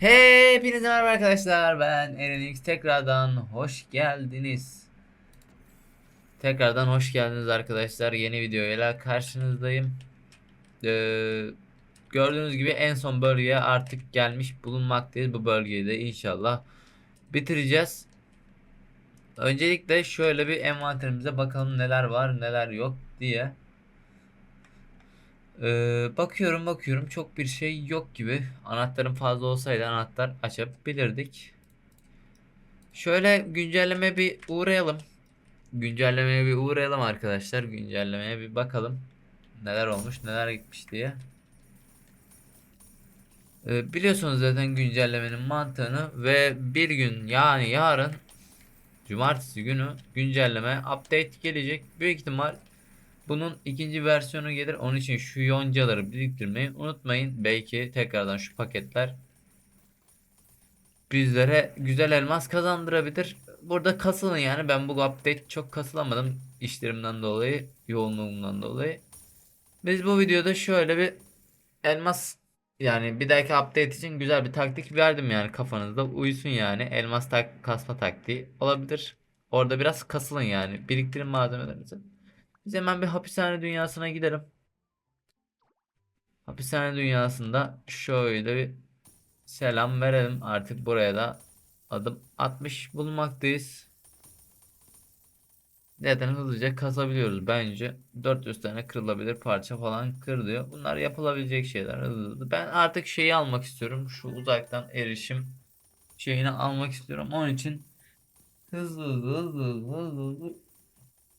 Hepinize merhaba arkadaşlar. Ben Erenix. Tekrardan hoş geldiniz. Tekrardan hoş geldiniz arkadaşlar. Yeni videoyla karşınızdayım. Ee, gördüğünüz gibi en son bölgeye artık gelmiş bulunmaktayız. Bu bölgeyi de inşallah bitireceğiz. Öncelikle şöyle bir envanterimize bakalım neler var neler yok diye. Ee, bakıyorum bakıyorum çok bir şey yok gibi. Anahtarın fazla olsaydı anahtar açabilirdik. Şöyle güncelleme bir uğrayalım. Güncellemeye bir uğrayalım arkadaşlar. Güncellemeye bir bakalım. Neler olmuş neler gitmiş diye. Ee, biliyorsunuz zaten güncellemenin mantığını ve bir gün yani yarın Cumartesi günü güncelleme update gelecek. Büyük ihtimal bunun ikinci versiyonu gelir. Onun için şu yoncaları biriktirmeyi unutmayın. Belki tekrardan şu paketler bizlere güzel elmas kazandırabilir. Burada kasılın yani. Ben bu update çok kasılamadım. işlerimden dolayı, yoğunluğumdan dolayı. Biz bu videoda şöyle bir elmas yani bir dahaki update için güzel bir taktik verdim yani kafanızda uyusun yani. Elmas tak kasma taktiği olabilir. Orada biraz kasılın yani. Biriktirin malzemelerinizi. Biz hemen bir hapishane dünyasına gidelim. Hapishane dünyasında şöyle bir selam verelim. Artık buraya da adım atmış bulunmaktayız. Zaten hızlıca kasabiliyoruz bence. 400 tane kırılabilir parça falan kır diyor. Bunlar yapılabilecek şeyler hızlı hızlı. Ben artık şeyi almak istiyorum. Şu uzaktan erişim şeyini almak istiyorum. Onun için hızlı hızlı hızlı hızlı, hızlı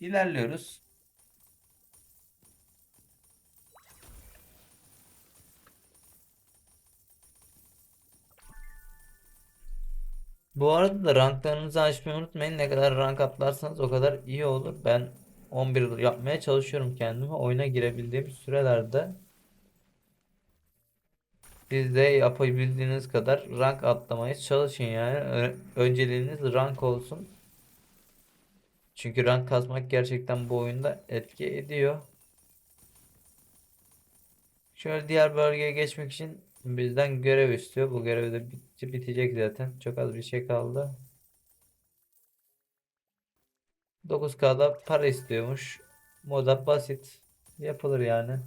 ilerliyoruz. Bu arada da ranklarınızı açmayı unutmayın. Ne kadar rank atlarsanız o kadar iyi olur. Ben 11 yapmaya çalışıyorum kendime. Oyuna girebildiğim sürelerde. Siz de yapabildiğiniz kadar rank atlamaya çalışın yani. Ö- Önceliğiniz rank olsun. Çünkü rank kasmak gerçekten bu oyunda etki ediyor. Şöyle diğer bölgeye geçmek için bizden görev istiyor. Bu görev de bit- bitecek zaten. Çok az bir şey kaldı. 9K'da para istiyormuş. Moda basit. Yapılır yani.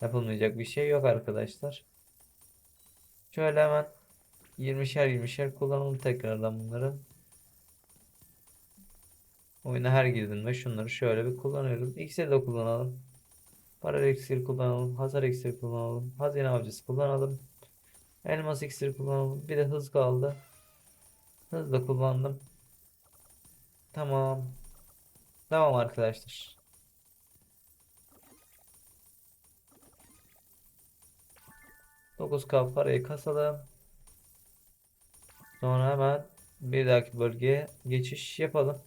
Yapılmayacak bir şey yok arkadaşlar. Şöyle hemen 20'şer 20'şer kullanalım tekrardan bunları. Oyuna her girdiğimde şunları şöyle bir kullanıyoruz. X'e de kullanalım. Para iksir kullanalım. Hasar iksir kullanalım. Hazine avcısı kullanalım. Elmas iksir kullanalım. Bir de hız kaldı. Hız da kullandım. Tamam. Tamam arkadaşlar. Dokuz k parayı kasalım. Sonra hemen bir dahaki bölgeye geçiş yapalım.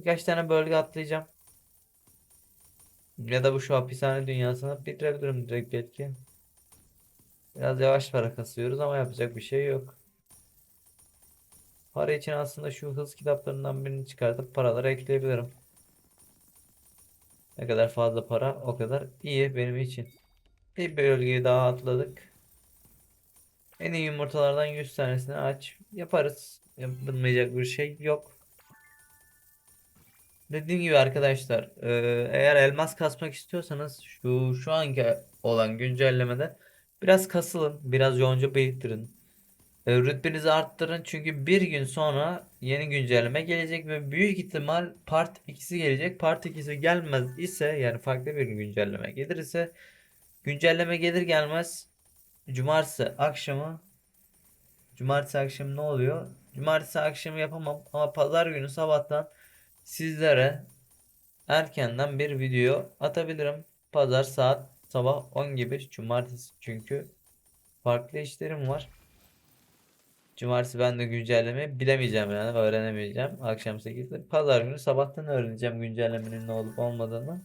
Birkaç tane bölge atlayacağım. Ya da bu şu hapishane dünyasını bitirebilirim direkt belki. Biraz yavaş para kasıyoruz ama yapacak bir şey yok. Para için aslında şu hız kitaplarından birini çıkartıp paraları ekleyebilirim. Ne kadar fazla para o kadar iyi benim için. Bir bölgeyi daha atladık. En iyi yumurtalardan 100 tanesini aç. Yaparız. Yapılmayacak bir şey yok. Dediğim gibi arkadaşlar eee, eğer elmas kasmak istiyorsanız şu şu anki olan güncellemede biraz kasılın, biraz yonca biriktirin. E, rütbenizi arttırın çünkü bir gün sonra yeni güncelleme gelecek ve büyük ihtimal part 2'si gelecek. Part 2'si gelmez ise yani farklı bir güncelleme gelir ise güncelleme gelir gelmez cumartesi akşamı cumartesi akşamı ne oluyor? Cumartesi akşamı yapamam ama pazar günü sabahtan sizlere erkenden bir video atabilirim. Pazar saat sabah 10 gibi cumartesi çünkü farklı işlerim var. Cumartesi ben de güncelleme bilemeyeceğim yani öğrenemeyeceğim akşam 8'de. Pazar günü sabahtan öğreneceğim güncellemenin ne olup olmadığını.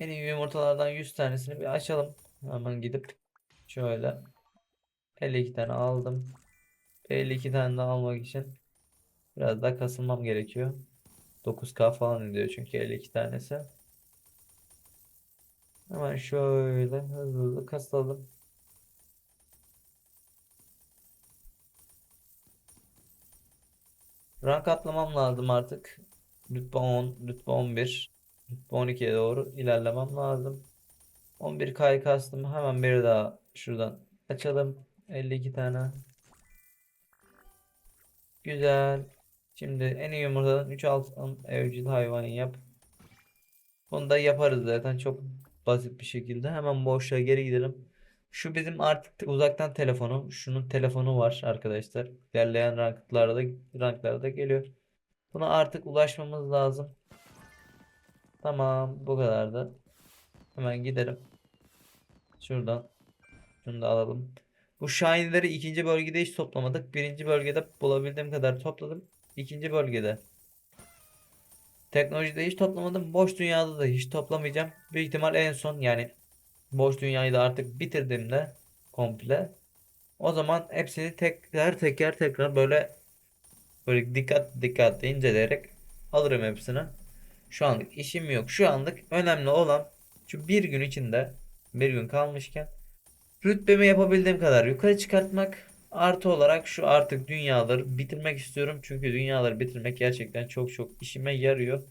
En iyi yumurtalardan 100 tanesini bir açalım. Hemen gidip şöyle 52 tane aldım. 52 tane daha almak için biraz daha kasılmam gerekiyor. 9K falan ediyor çünkü 52 tanesi. Hemen şöyle hızlı hızlı kasalım. Rank atlamam lazım artık. Rütbe 10, rütbe 11, rütbe 12'ye doğru ilerlemem lazım. 11 kay kastım. Hemen bir daha şuradan açalım. 52 tane. Güzel. Şimdi en iyi yumurtadan 3 altın evcil hayvan yap. Bunu da yaparız zaten çok basit bir şekilde. Hemen boşluğa geri gidelim. Şu bizim artık uzaktan telefonu. Şunun telefonu var arkadaşlar. İlerleyen ranklarda ranklarda geliyor. Buna artık ulaşmamız lazım. Tamam bu kadardı. Hemen gidelim. Şuradan şunu da alalım. Bu Shine'leri ikinci bölgede hiç toplamadık. Birinci bölgede bulabildiğim kadar topladım. İkinci bölgede teknolojide hiç toplamadım. Boş dünyada da hiç toplamayacağım. Büyük ihtimal en son yani boş dünyayı da artık bitirdiğimde komple. O zaman hepsini tekrar tekrar tekrar böyle böyle dikkat dikkatli inceleyerek alırım hepsini. Şu anlık işim yok. Şu anlık önemli olan şu bir gün içinde bir gün kalmışken rütbemi yapabildiğim kadar yukarı çıkartmak. Artı olarak şu artık dünyaları bitirmek istiyorum. Çünkü dünyaları bitirmek gerçekten çok çok işime yarıyor.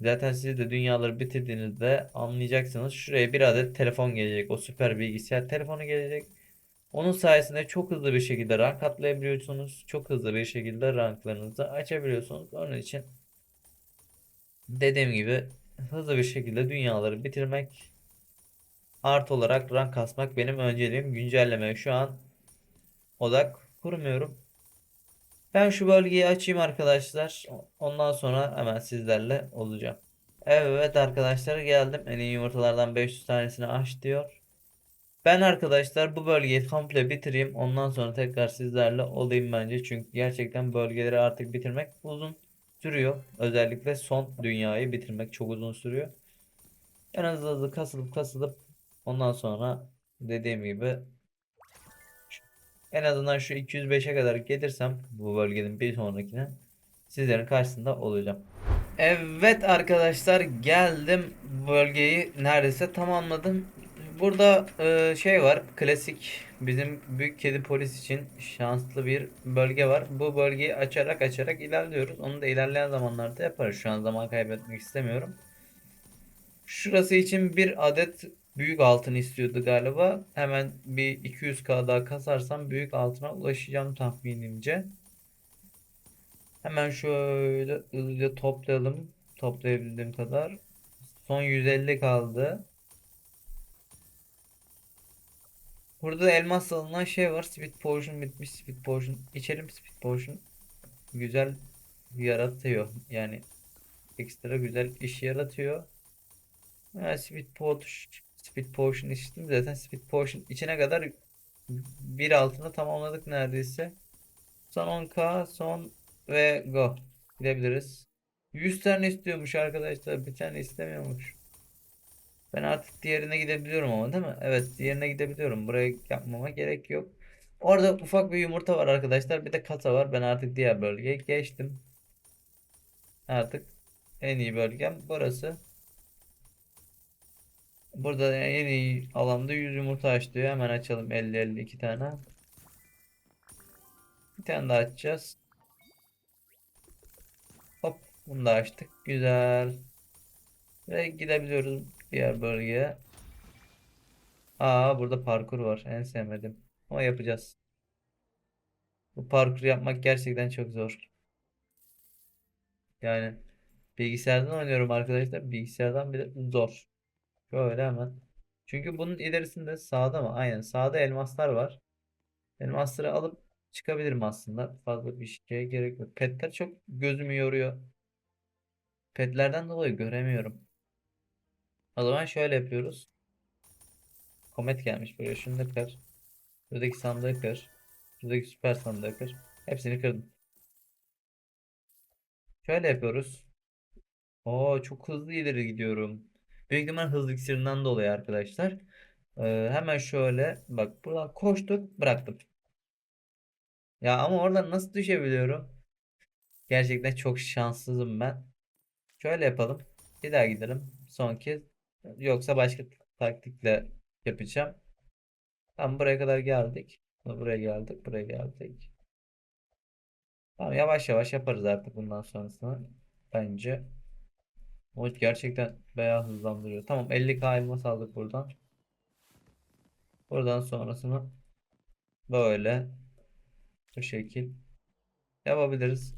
Zaten siz de dünyaları bitirdiğinizde anlayacaksınız. Şuraya bir adet telefon gelecek. O süper bilgisayar telefonu gelecek. Onun sayesinde çok hızlı bir şekilde rank atlayabiliyorsunuz. Çok hızlı bir şekilde ranklarınızı açabiliyorsunuz. Onun için dediğim gibi hızlı bir şekilde dünyaları bitirmek artı olarak rank kasmak benim önceliğim. Güncellemeye şu an odak kurmuyorum. Ben şu bölgeyi açayım arkadaşlar. Ondan sonra hemen sizlerle olacağım. Evet arkadaşlar geldim. En iyi yumurtalardan 500 tanesini aç diyor. Ben arkadaşlar bu bölgeyi komple bitireyim. Ondan sonra tekrar sizlerle olayım bence. Çünkü gerçekten bölgeleri artık bitirmek uzun sürüyor. Özellikle son dünyayı bitirmek çok uzun sürüyor. En hızlı hızlı kasılıp kasılıp ondan sonra dediğim gibi en azından şu 205'e kadar gelirsem bu bölgenin bir sonrakine sizlerin karşısında olacağım. Evet arkadaşlar geldim bölgeyi neredeyse tamamladım. Burada e, şey var klasik bizim büyük kedi polis için şanslı bir bölge var. Bu bölgeyi açarak açarak ilerliyoruz. Onu da ilerleyen zamanlarda yaparız. Şu an zaman kaybetmek istemiyorum. Şurası için bir adet büyük altın istiyordu galiba. Hemen bir 200k daha kasarsam büyük altına ulaşacağım tahminimce. Hemen şöyle hızlıca toplayalım. Toplayabildiğim kadar. Son 150 kaldı. Burada da elmas alınan şey var. Speed Potion bitmiş. Speed Potion. İçelim Speed Potion. Güzel yaratıyor. Yani ekstra güzel iş yaratıyor. Ha, Speed Potion, Speed Potion içtim. Zaten Speed Potion içine kadar bir altında tamamladık neredeyse. Son 10k son ve go. Gidebiliriz. 100 tane istiyormuş arkadaşlar. Bir tane istemiyormuş. Ben artık diğerine gidebiliyorum ama değil mi? Evet diğerine gidebiliyorum. Buraya yapmama gerek yok. Orada ufak bir yumurta var arkadaşlar. Bir de kasa var. Ben artık diğer bölgeye geçtim. Artık en iyi bölgem burası. Burada en iyi alanda 100 yumurta aç diyor. Hemen açalım 50-52 tane. Bir tane daha açacağız. Hop bunu da açtık. Güzel. Ve gidebiliyoruz diğer bölgeye. Aa burada parkur var. En sevmedim. Ama yapacağız. Bu parkuru yapmak gerçekten çok zor. Yani bilgisayardan oynuyorum arkadaşlar. Bilgisayardan bile zor. Şöyle hemen. Çünkü bunun ilerisinde sağda mı? Aynen sağda elmaslar var. Elmasları alıp çıkabilirim aslında. Fazla bir şeye gerek yok. Petler çok gözümü yoruyor. Petlerden dolayı göremiyorum. O zaman şöyle yapıyoruz. Komet gelmiş buraya. Şunu da kır. Buradaki sandığı kır. Buradaki süper sandığı kır. Hepsini kırdım. Şöyle yapıyoruz. Oo çok hızlı ileri gidiyorum. Büyük ihtimal hızlı iksirinden dolayı arkadaşlar. Ee, hemen şöyle bak buradan koştuk bıraktım. Ya ama oradan nasıl düşebiliyorum? Gerçekten çok şanssızım ben. Şöyle yapalım. Bir daha gidelim. Son kez. Yoksa başka taktikle yapacağım. Tamam buraya kadar geldik. Buraya geldik. Buraya geldik. Tamam yavaş yavaş yaparız artık bundan sonrasını. Bence. O gerçekten bayağı hızlandırıyor. Tamam 50k elmas aldık buradan. Buradan sonrasını böyle bu şekil yapabiliriz.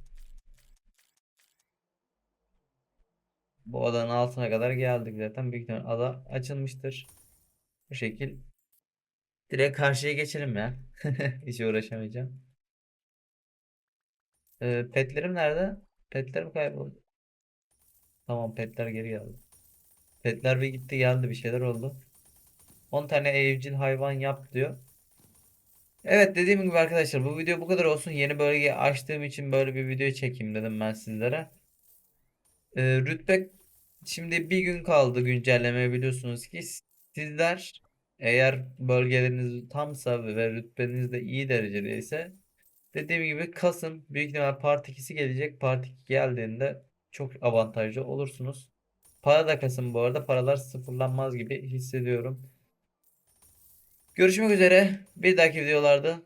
Bu adanın altına kadar geldik zaten. Büyük ihtimal ada açılmıştır. Bu şekil. Direkt karşıya geçelim ya. Hiç uğraşamayacağım. Ee, petlerim nerede? Petlerim kayboldu. Tamam petler geri geldi. Petler bir gitti geldi bir şeyler oldu. 10 tane evcil hayvan yap diyor. Evet dediğim gibi arkadaşlar bu video bu kadar olsun. Yeni bölge açtığım için böyle bir video çekeyim dedim ben sizlere. Ee, rütbe şimdi bir gün kaldı güncellemeye biliyorsunuz ki sizler eğer bölgeleriniz tamsa ve rütbeniz de iyi derecedeyse dediğim gibi kasın büyük ihtimal part 2'si gelecek. Part 2 geldiğinde çok avantajlı olursunuz. Para da kasın bu arada paralar sıfırlanmaz gibi hissediyorum. Görüşmek üzere bir dahaki videolarda.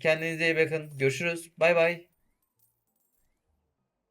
Kendinize iyi bakın. Görüşürüz. Bay bay.